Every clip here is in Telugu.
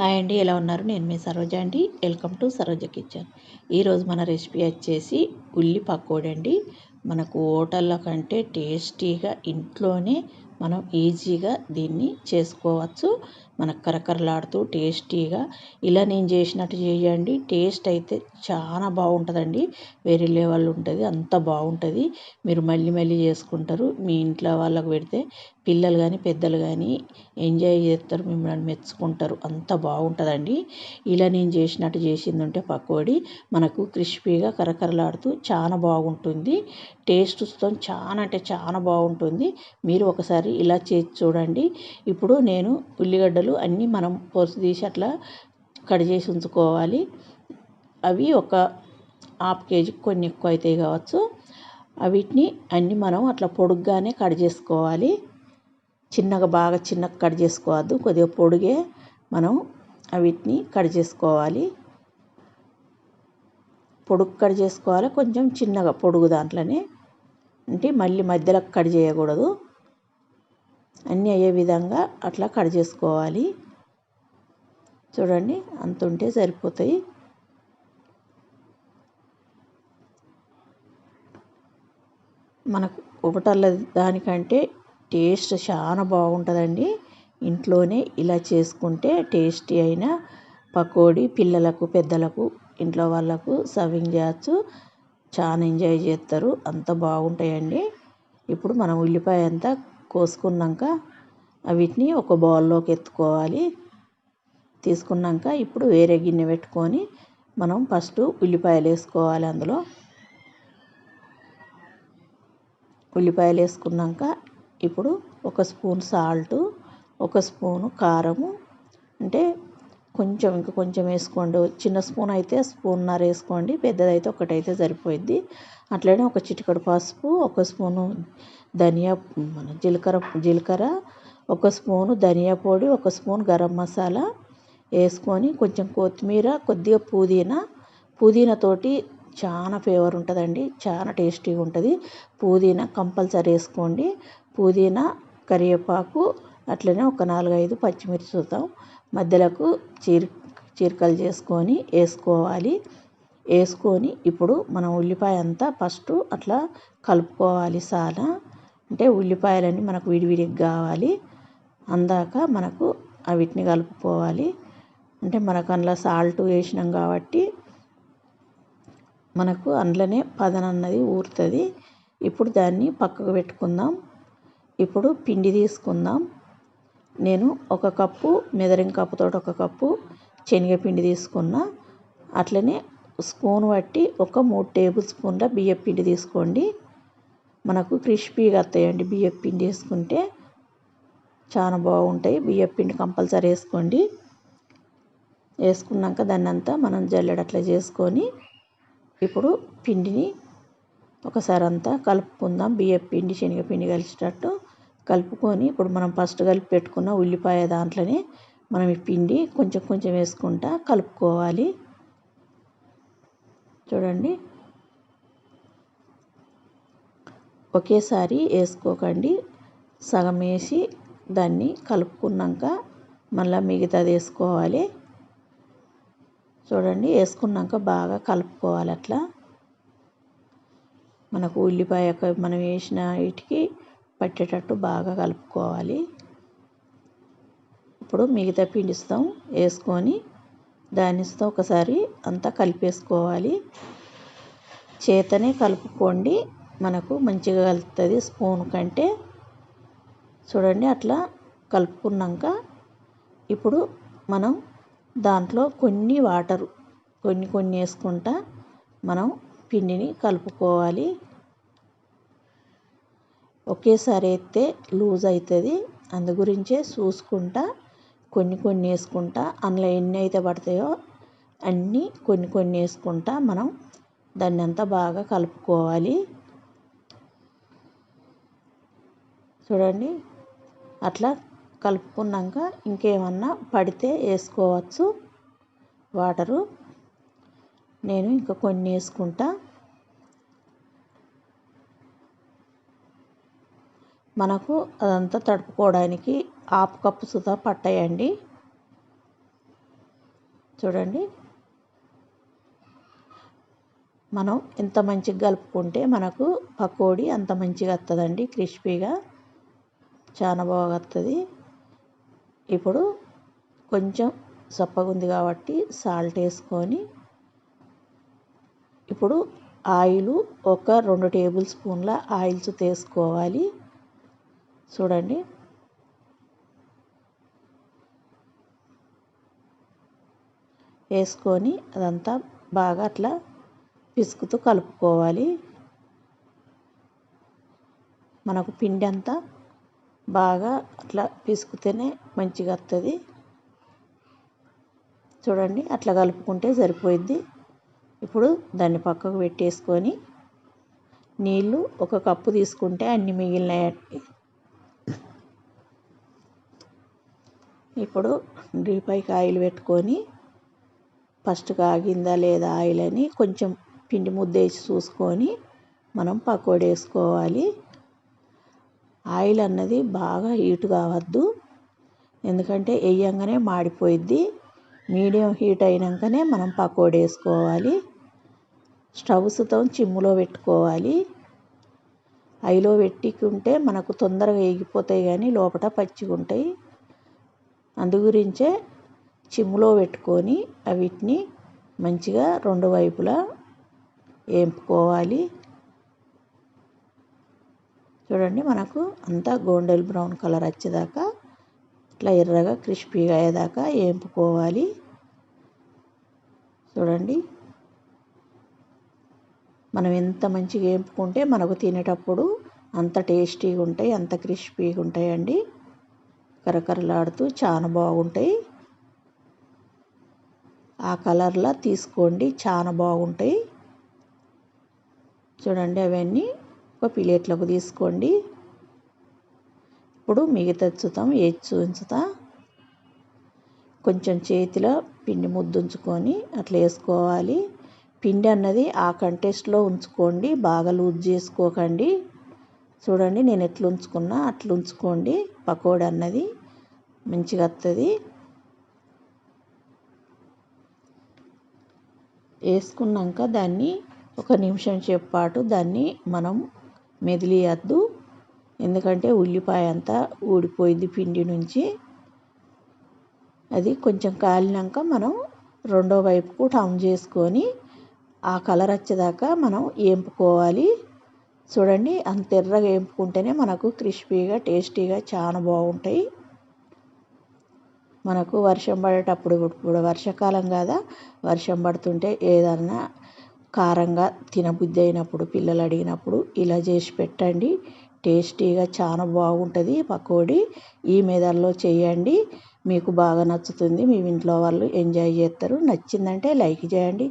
హాయ్ అండి ఎలా ఉన్నారు? నేను మీ సరోజ అండి. Welcome to Saroja kitchen. ఈరోజు మన రెసిపీ వచ్చేసి ఉల్లి పకోడీ అండి. మనకు హోటళ్ళ కంటే టేస్టీగా ఇంట్లోనే మనం ఈజీగా దీన్ని చేసుకోవచ్చు. మనకు కరకరలాడుతూ టేస్టీగా ఇలా నేను చేసినట్టు చేయండి. టేస్ట్ అయితే చాలా బాగుంటుందండి. వేరే లెవెల్ ఉంటుంది. అంత బాగుంటుంది. మీరు మళ్ళీ మళ్ళీ చేసుకుంటారు. మీ ఇంట్లో వాళ్ళకు పెడితే పిల్లలు కానీ పెద్దలు కానీ ఎంజాయ్ చేస్తారు. మిమ్మల్ని మెచ్చుకుంటారు. అంత బాగుంటుందండి. ఇలా నేను చేసినట్టు చేసింది ఉంటే పకోడీ. మనకు క్రిస్పీగా కరకరలాడుతూ చాలా బాగుంటుంది. టేస్ట్తో చాలా అంటే చాలా బాగుంటుంది. మీరు ఒకసారి ఇలా చేసి చూడండి. ఇప్పుడు నేను ఉల్లిగడ్డలు అన్నీ మనం పొరుసు తీసి అట్లా కట్ చేసి ఉంచుకోవాలి. అవి ఒక హాఫ్ కేజీ కొన్ని ఎక్కువ అవుతాయి కావచ్చు. వీటిని అన్నీ మనం అట్లా పొడుగ్గానే కట్ చేసుకోవాలి. చిన్నగా బాగా చిన్నగా కట్ చేసుకోవద్దు. కొద్దిగా పొడిగే మనం వీటిని కట్ చేసుకోవాలి. పొడుగు కట్ చేసుకోవాలి. కొంచెం చిన్నగా పొడుగు దాంట్లోనే. అంటే మళ్ళీ మధ్యలో కట్ చేయకూడదు. అన్నీ అయ్యే విధంగా అట్లా కట్ చేసుకోవాలి. చూడండి అంత ఉంటే సరిపోతాయి. మనకు ఒకటల్ల దానికంటే టేస్ట్ చాలా బాగుంటుందండి. ఇంట్లోనే ఇలా చేసుకుంటే టేస్టీ అయిన పకోడీ పిల్లలకు పెద్దలకు ఇంట్లో వాళ్ళకు సర్వింగ్ చేయచ్చు. చాలా ఎంజాయ్ చేస్తారు. అంత బాగుంటాయండి. ఇప్పుడు మనం ఉల్లిపాయ అంతా కోసుకున్నాక వీటిని ఒక బౌల్లోకి ఎత్తుకోవాలి. తీసుకున్నాక ఇప్పుడు వేరే గిన్నె పెట్టుకొని మనం ఫస్ట్ ఉల్లిపాయలు వేసుకోవాలి అందులో. ఉల్లిపాయలు వేసుకున్నాక ఇప్పుడు ఒక స్పూన్ సాల్టు ఒక స్పూను కారము అంటే కొంచెం ఇంకా కొంచెం వేసుకోండి. చిన్న స్పూన్ అయితే స్పూన్నర వేసుకోండి. పెద్దదైతే ఒకటైతే సరిపోయిద్ది. అట్లనే ఒక చిటికడు పసుపు ఒక స్పూను ధనియా మన జీలకర్ర జీలకర్ర ఒక స్పూను ధనియా పొడి ఒక స్పూన్ గరం మసాలా వేసుకొని కొంచెం కొత్తిమీర కొద్దిగా పుదీనా. పుదీనాతోటి చాలా ఫ్లేవర్ ఉంటుందండి. చాలా టేస్టీగా ఉంటుంది. పుదీనా కంపల్సరీ వేసుకోండి. పుదీనా కరివేపాకు అట్లనే ఒక నాలుగైదు పచ్చిమిర్చి చూద్దాం. మధ్యలోకి చీర చీరికలు చేసుకొని వేసుకోవాలి. వేసుకొని ఇప్పుడు మనం ఉల్లిపాయ అంతా ఫస్ట్ అట్లా కలుపుకోవాలి చాలా అంటే ఉల్లిపాయలన్నీ మనకు విడివిడిగా కావాలి. అందాక మనకు వీటిని కలుపుకోవాలి. అంటే మనకు అందులో సాల్ట్ వేసినాం కాబట్టి మనకు అందులోనే పదనన్నది ఊరుతుంది. ఇప్పుడు దాన్ని పక్కకు పెట్టుకుందాం. ఇప్పుడు పిండి తీసుకుందాం. నేను ఒక కప్పు మెదరింగ్ కప్పుతో ఒక కప్పు శనగపిండి తీసుకున్న. అట్లనే స్పూన్ బట్టి ఒక మూడు టేబుల్ స్పూన్ల బియ్యం పిండి తీసుకోండి. మనకు క్రిస్పీగా వస్తాయండి బియ్యం పిండి వేసుకుంటే. చాలా బాగుంటాయి. బియ్యం పిండి కంపల్సరీ వేసుకోండి. వేసుకున్నాక దాన్ని అంతా మనం జల్లెడ అట్లా చేసుకొని ఇప్పుడు పిండిని ఒకసారి అంతా కలుపుకుందాం. బియ్యం పిండి శనగపిండి కలిసేటట్టు. కలుపుకొని ఇప్పుడు మనం ఫస్ట్ కలిపి పెట్టుకున్న ఉల్లిపాయ దాంట్లోనే మనం ఈ పిండి కొంచెం కొంచెం వేసుకుంటా కలుపుకోవాలి. చూడండి. ఒకేసారి వేసుకోకండి. సగం వేసి దాన్ని కలుపుకున్నాక మళ్ళీ మిగతాది వేసుకోవాలి. చూడండి వేసుకున్నాక బాగా కలుపుకోవాలి అట్లా. మనకు ఉల్లిపాయ మనం వేసిన వీటికి పట్టేటట్టు బాగా కలుపుకోవాలి. ఇప్పుడు మిగతా పిండిస్తాం వేసుకొని దానిస్తో ఒకసారి అంతా కలిపేసుకోవాలి. చేతనే కలుపుకోండి. మనకు మంచిగా కలుపుతుంది స్పూన్ కంటే. చూడండి అట్లా కలుపుకున్నాక ఇప్పుడు మనం దాంట్లో కొన్ని వాటర్ కొన్ని కొన్ని వేసుకుంటా మనం పిండిని కలుపుకోవాలి. ఒకేసారి అయితే లూజ్ అవుతుంది. అందు గురించే చూసుకుంటా కొన్ని కొన్ని వేసుకుంటా అందులో ఎన్ని అయితే పడతాయో అన్నీ కొన్ని కొన్ని వేసుకుంటా మనం దాన్ని అంతా బాగా కలుపుకోవాలి. చూడండి అట్లా కలుపుకున్నాక ఇంకేమన్నా పడితే వేసుకోవచ్చు. వాటరు నేను ఇంకా కొన్ని వేసుకుంటా. మనకు అదంతా తడుపుకోవడానికి హాఫ్ కప్పు సుధా పట్టాయండి. చూడండి. మనం ఎంత మంచిగా కలుపుకుంటే మనకు పకోడీ అంత మంచిగా వస్తుందండి క్రిస్పీగా. చాలా బాగా వస్తుంది ఇప్పుడు కొంచెం సప్పగుంది కాబట్టి సాల్ట్ వేసుకొని ఇప్పుడు ఆయిల్ ఒక రెండు టేబుల్ స్పూన్ల ఆయిల్స్ తీసుకోవాలి. చూడండి. వేసుకొని అదంతా బాగా అట్లా పిసుకుతూ కలుపుకోవాలి. మనకు పిండి అంతా బాగా అట్లా పిసుకుతేనే మంచిగా వస్తుంది చూడండి అట్లా కలుపుకుంటే సరిపోయిద్ది. ఇప్పుడు దాన్ని పక్కకు పెట్టేసుకొని నీళ్ళు ఒక కప్పు తీసుకుంటే అన్ని మిగిలినాయి ఇప్పుడు డీపైకి ఆయిల్ పెట్టుకొని ఫస్ట్ కాగిందా లేదా ఆయిల్ అని కొంచెం పిండి ముద్ద వేసి చూసుకొని మనం పకోడీ వేసుకోవాలి. ఆయిల్ అన్నది బాగా హీట్ కావద్దు. ఎందుకంటే వేయంగానే మాడిపోయిద్ది. మీడియం హీట్ అయినాకనే మనం పకోడీ వేసుకోవాలి. స్టవ్ సుతం చిమ్ములో పెట్టుకోవాలి. హైలో పెట్టుకుంటే మనకు తొందరగా వేగిపోతాయి కానీ లోపల పచ్చిగా ఉంటాయి అందుగురించే చిమ్ములో పెట్టుకొని వీటిని మంచిగా రెండు వైపులా వేపుకోవాలి చూడండి మనకు అంతా గోల్డెన్ బ్రౌన్ కలర్ వచ్చేదాకా ఇట్లా ఎర్రగా క్రిస్పీగా అయ్యేదాకా వేపుకోవాలి చూడండి మనం ఎంత మంచిగా వేపుకుంటే మనకు తినేటప్పుడు అంత టేస్టీగా ఉంటాయి అంత క్రిస్పీగా ఉంటాయండి కరకరలాడుతూ చాలా బాగుంటాయి. ఆ కలర్లో తీసుకోండి చాలా బాగుంటాయి. చూడండి అవన్నీ ఒక ప్లేట్లోకి తీసుకోండి. ఇప్పుడు మిగతా చూద్దాం ఏది చూంచుతా కొంచెం చేతిలో పిండి ముద్దుంచుకొని అట్లా వేసుకోవాలి. పిండి అన్నది ఆ కంటెస్ట్లో ఉంచుకోండి బాగా లూజ్ చేసుకోకండి. చూడండి నేను ఎట్లా ఉంచుకున్నా అట్లా ఉంచుకోండి పకోడ అన్నది మంచిగా వస్తుంది వేసుకున్నాక దాన్ని ఒక నిమిషం సేపు పాటు దాన్ని మనం మెదిలియద్దు. ఎందుకంటే ఉల్లిపాయ అంతా ఊడిపోయింది పిండి నుంచి. అది కొంచెం కాలినాక మనం రెండో వైపుకు టర్న్ చేసుకొని ఆ కలర్ వచ్చేదాకా మనం ఏంపుకోవాలి. చూడండి అంత ఎర్రగా వేపుకుంటేనే మనకు క్రిస్పీగా టేస్టీగా చాలా బాగుంటాయి. మనకు వర్షం పడేటప్పుడు ఇప్పుడు వర్షాకాలం కదా వర్షం పడుతుంటే ఏదన్నా కారంగా తినబుద్ధి అయినప్పుడు పిల్లలు అడిగినప్పుడు ఇలా చేసి పెట్టండి. టేస్టీగా చాలా బాగుంటుంది పకోడీ. ఈ మెదడులో చేయండి. మీకు బాగా నచ్చుతుంది. మీ ఇంట్లో వాళ్ళు ఎంజాయ్ చేస్తారు. నచ్చిందంటే లైక్ చేయండి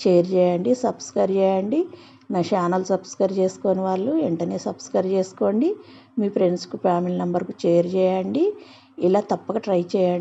షేర్ చేయండి సబ్స్క్రైబ్ చేయండి. నా ఛానల్ సబ్స్క్రైబ్ చేసుకొని వాళ్ళు వెంటనే సబ్స్క్రైబ్ చేసుకోండి. మీ ఫ్రెండ్స్కి ఫ్యామిలీ మెంబర్కి షేర్ చేయండి. ఇలా తప్పక ట్రై చేయండి.